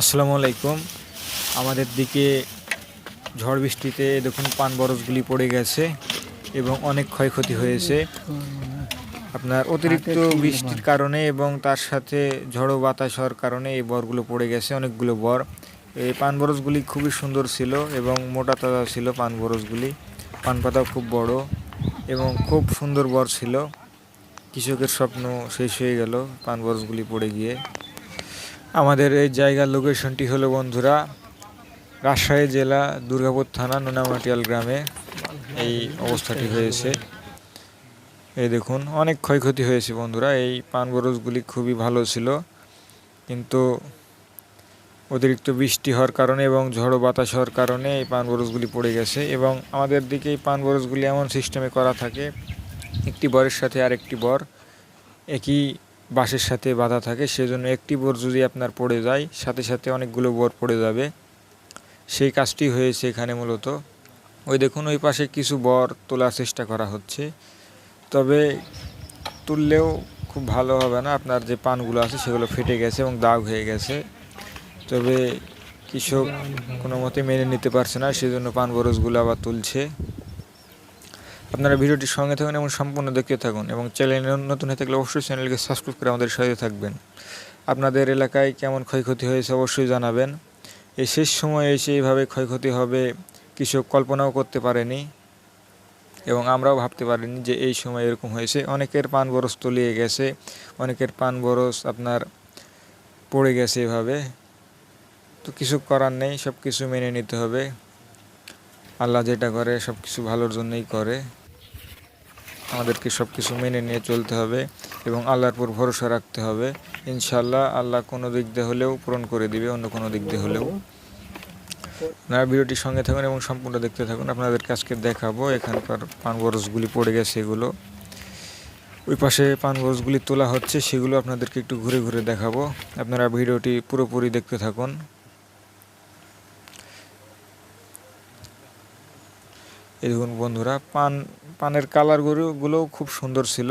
আসসালামু আলাইকুম। আমাদের দিকে ঝড় বৃষ্টিতে দেখুন পান বরফগুলি পড়ে গেছে এবং অনেক ক্ষয়ক্ষতি হয়েছে। আপনার অতিরিক্ত বৃষ্টির কারণে এবং তার সাথে ঝড়ো বাতাস হওয়ার কারণে এই বরগুলো পড়ে গেছে অনেকগুলো বর। এই পান বরজগুলি খুবই সুন্দর ছিল এবং মোটা তাজা ছিল পান বরজগুলি পান পাতাও খুব বড় এবং খুব সুন্দর বর ছিল। কৃষকের স্বপ্ন শেষ হয়ে গেল পান বরজগুলি পড়ে গিয়ে। আমাদের এই জায়গার লোকেশনটি হলো বন্ধুরা রাজশাহী জেলা দুর্গাপুর থানা নোনামাটিয়াল গ্রামে। এই অবস্থাটি হয়েছে। এই দেখুন, অনেক ক্ষয়ক্ষতি হয়েছে বন্ধুরা। এই পান বরজগুলি খুবই ভালো ছিল, কিন্তু অতিরিক্ত বৃষ্টি হওয়ার কারণে এবং ঝড়ো বাতাস হওয়ার কারণে এই পান বরজগুলি পড়ে গেছে এবং আমাদের দিকে এই পান বরজগুলি এমন সিস্টেমে করা থাকে, একটি বরের সাথে আরেকটি বর, একই বাঁশের সাথে বাঁধা থাকে, সেজন্য একটি বোর যদি আপনার পড়ে যায়, সাথে সাথে অনেকগুলো বোর পড়ে যাবে। সেই কাজটি হয়েছে এখানে মূলত। ওই দেখুন, ওই পাশে কিছু বর তোলার চেষ্টা করা হচ্ছে। তবে তুললেও খুব ভালো হবে না, আপনার যে পানগুলো আছে সেগুলো ফেটে গেছে এবং দাগ হয়ে গেছে। তবে কৃষক কোনো মতে মেনে নিতে পারছে না, সেজন্য পান বরজগুলো আবার তুলছে। আপনারা ভিডিওটির সঙ্গে থাকুন এবং সম্পূর্ণ দেখতে থাকুন এবং চ্যানেলে নতুন হয়ে থাকলে অবশ্যই চ্যানেলকে সাবস্ক্রাইব করে আমাদের সাথে থাকবেন। আপনাদের এলাকায় কেমন ক্ষয়ক্ষতি হয়েছে অবশ্যই জানাবেন। এই শেষ সময়ে এসে এইভাবে ক্ষয়ক্ষতি হবে কৃষক কল্পনাও করতে পারেনি এবং আমরাও ভাবতে পারিনি যে এই সময় এরকম হয়েছে। অনেকের পান বরস তলিয়ে গেছে, অনেকের পান বরস আপনার পড়ে গেছে এভাবে। তো কিছু করার নেই সব কিছু মেনে নিতে হবে। আল্লাহ যেটা করে সব কিছু ভালোর জন্যই করে। আমাদেরকে সব কিছু মেনে নিয়ে চলতে হবে এবং আল্লাহর উপর ভরসা রাখতে হবে। ইনশাল্লাহ আল্লাহ কোনো দিক দিয়ে হলেও পূরণ করে দিবে, অন্য কোনো দিক দিয়ে হলেও। আপনারা ভিডিওটির সঙ্গে থাকুন এবং সম্পূর্ণ দেখতে থাকুন। আপনাদেরকে আজকে দেখাবো, এখানকার পান বরসগুলি পড়ে গেছে এগুলো। ওই পাশে পান বরসগুলি তোলা হচ্ছে, সেগুলো আপনাদেরকে একটু ঘুরে ঘুরে দেখাবো। আপনারা ভিডিওটি পুরোপুরি দেখতে থাকুন। এই দেখুন বন্ধুরা, পান, পানের কালারগুলো গুলোও খুব সুন্দর ছিল।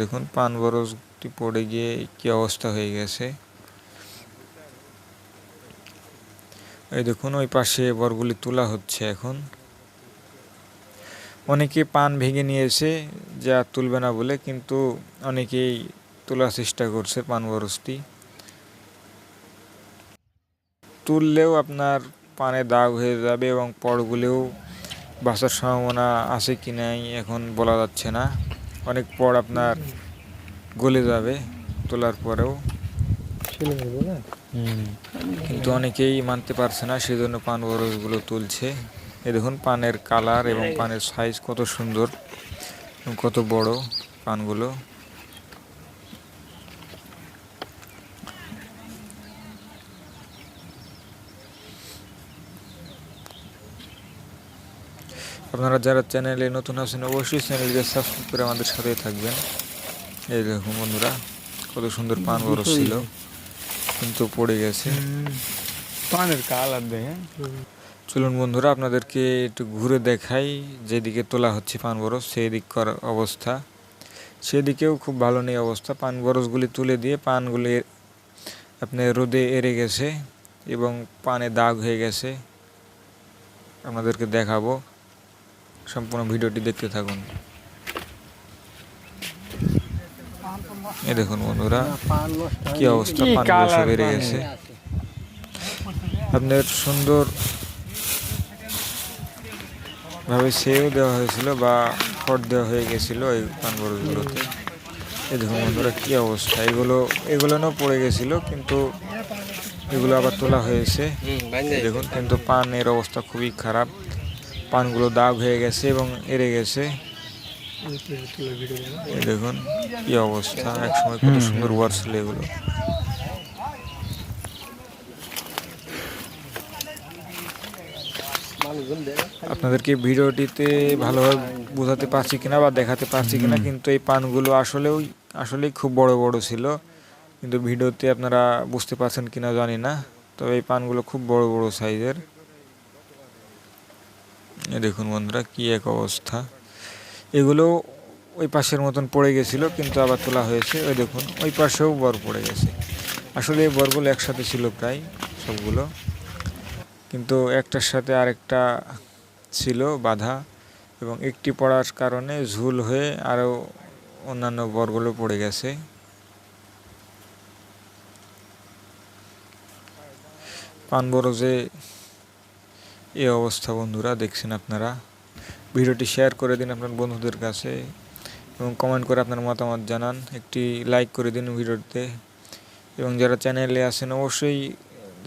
দেখুন, পান বরজটি পড়ে গিয়ে কি অবস্থা হয়ে গেছে। এই দেখুন, ওই পাশে বরগুলি তোলা হচ্ছে এখন। অনেকে পান ভেঙে নিয়েছে, যা তুলবে না বলে, কিন্তু অনেকেই তোলার চেষ্টা করছে পান বরজটি তুললেও আপনার পানে দাগ হয়ে যাবে এবং পড়গুলিও বাঁচার সম্ভাবনা আছে কি নাই এখন বলা যাচ্ছে না। অনেক পড় আপনার গলে যাবে তোলার পরেও। কিন্তু অনেকেই মানতে পারছে না সেজন্য পান বরজগুলো তুলছে। এ দেখুন পানের কালার এবং পানের সাইজ কত সুন্দর কত বড় পানগুলো। আপনারা যারা চ্যানেলে নতুন আছেন অবশ্যই চ্যানেলকে সাবস্ক্রাইব করে আমাদের সাথেই থাকবেন। এই দেখুন বন্ধুরা কত সুন্দর পান বরজ ছিল কিন্তু পড়ে গেছে। পানের কালার দেখেন। চলুন বন্ধুরা আপনাদেরকে একটু ঘুরে দেখাই যেদিকে তোলা হচ্ছে পান বরজ সেই দিককার অবস্থা। সেদিকেও খুব ভালো নেই অবস্থা। পান বরজগুলি তুলে দিয়ে পানগুলি আপনি রোদে এড়ে গেছে এবং পানে দাগ হয়ে গেছে। আপনাদেরকে দেখাবো। সম্পূর্ণ ভিডিওটি দেখতে থাকুন। এই দেখুন বন্ধুরা কি অবস্থা? পানগুলো সব বেড়ে গেছে। আপনার সুন্দর ভাবে সেও দেওয়া হয়েছিল বা খড় দেওয়া হয়ে গেছিল এই পান বরজগুলোতে এই দেখুন বন্ধুরা কী অবস্থা? এগুলো এগুলোও পড়ে গেছিল কিন্তু এগুলো আবার তোলা হয়েছে। দেখুন কিন্তু পানের অবস্থা খুবই খারাপ। পানগুলো দাগ হয়ে গেছে এবং এড়ে গেছে। দেখুন কি অবস্থা। একসময় কত সুন্দর ওয়ার ছিল এগুলো। আপনাদেরকে ভিডিওটিতে ভালোভাবে বোঝাতে পারছি কিনা বা দেখাতে পারছি কিনা কিন্তু এই পানগুলো আসলেও আসলেই খুব বড় বড় ছিল। কিন্তু ভিডিওতে আপনারা বুঝতে পারছেন কিনা জানি না তবে এই পানগুলো খুব বড় বড় সাইজের দেখুন বন্ধুরা, কি এক অবস্থা। এগুলো ওই পাশের মতন পড়ে গেছিল, কিন্তু আবার তোলা হয়েছে। ওই দেখুন, ওই পাশেও বর পড়ে গেছে। আসলে এই বরগুলো একসাথে ছিল প্রায় সবগুলো। কিন্তু একটার সাথে আরেকটা ছিল বাধা এবং একটি পড়ার কারণে ঝুল হয়ে আরও অন্যান্য বরগুলো পড়ে গেছে। পান বরজে এই অবস্থা, বন্ধুরা, দেখছেন আপনারা? ভিডিওটি শেয়ার করে দিন আপনার বন্ধুদের কাছে এবং কমেন্ট করে আপনার মতামত জানান। একটি লাইক করে দিন ভিডিওতে। এবং যারা চ্যানেলে আছেন, অবশ্যই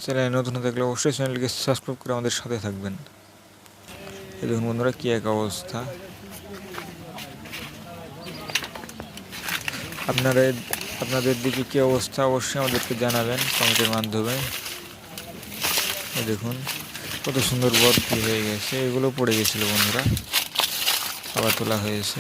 চ্যানেলে নতুন থাকলে অবশ্যই চ্যানেলকে সাবস্ক্রাইব করে আমাদের সাথে থাকবেন। এই দেখুন বন্ধুরা, কী এক অবস্থা। আপনারা আপনাদের দিকে কী অবস্থা, অবশ্যই আমাদেরকে জানাবেন কমেন্টের মাধ্যমে। দেখুন। কত সুন্দর ভর্তি হয়ে গেছে, এগুলো পড়ে গেছিল বন্ধুরা। আবার তোলা হয়েছে।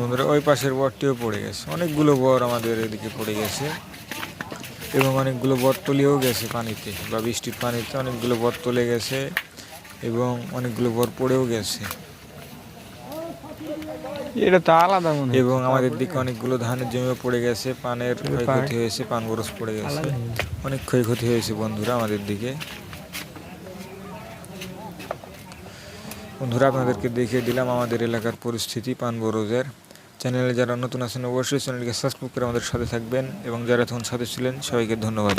বন্ধুরা, ওই পাশের বরটিও পড়ে গেছে। অনেকগুলো বর আমাদের এদিকে পড়ে গেছে। এবং অনেকগুলো বর তলিয়েও গেছে পানিতে, বা বৃষ্টির পানিতে অনেকগুলো বর তলে গেছে। এবং অনেকগুলো বর পড়েও গেছে। এটা তো আলাদা মনে। এবং আমাদের দিকে অনেকগুলো ধানের জমিও পড়ে গেছে পানের ক্ষয়ক্ষতি হয়েছে পান বরস পড়ে গেছে। অনেক ক্ষয়ক্ষতি হয়েছে বন্ধুরা আমাদের দিকে। বন্ধুরা আপনাদেরকে দেখিয়ে দিলাম আমাদের এলাকার পরিস্থিতি পান বরজের চ্যানেলে যারা নতুন আছেন অবশ্যই চ্যানেলকে সাবস্ক্রাইব করে আমাদের সাথে থাকবেন এবং যারা তখন সাথে ছিলেন সবাইকে ধন্যবাদ।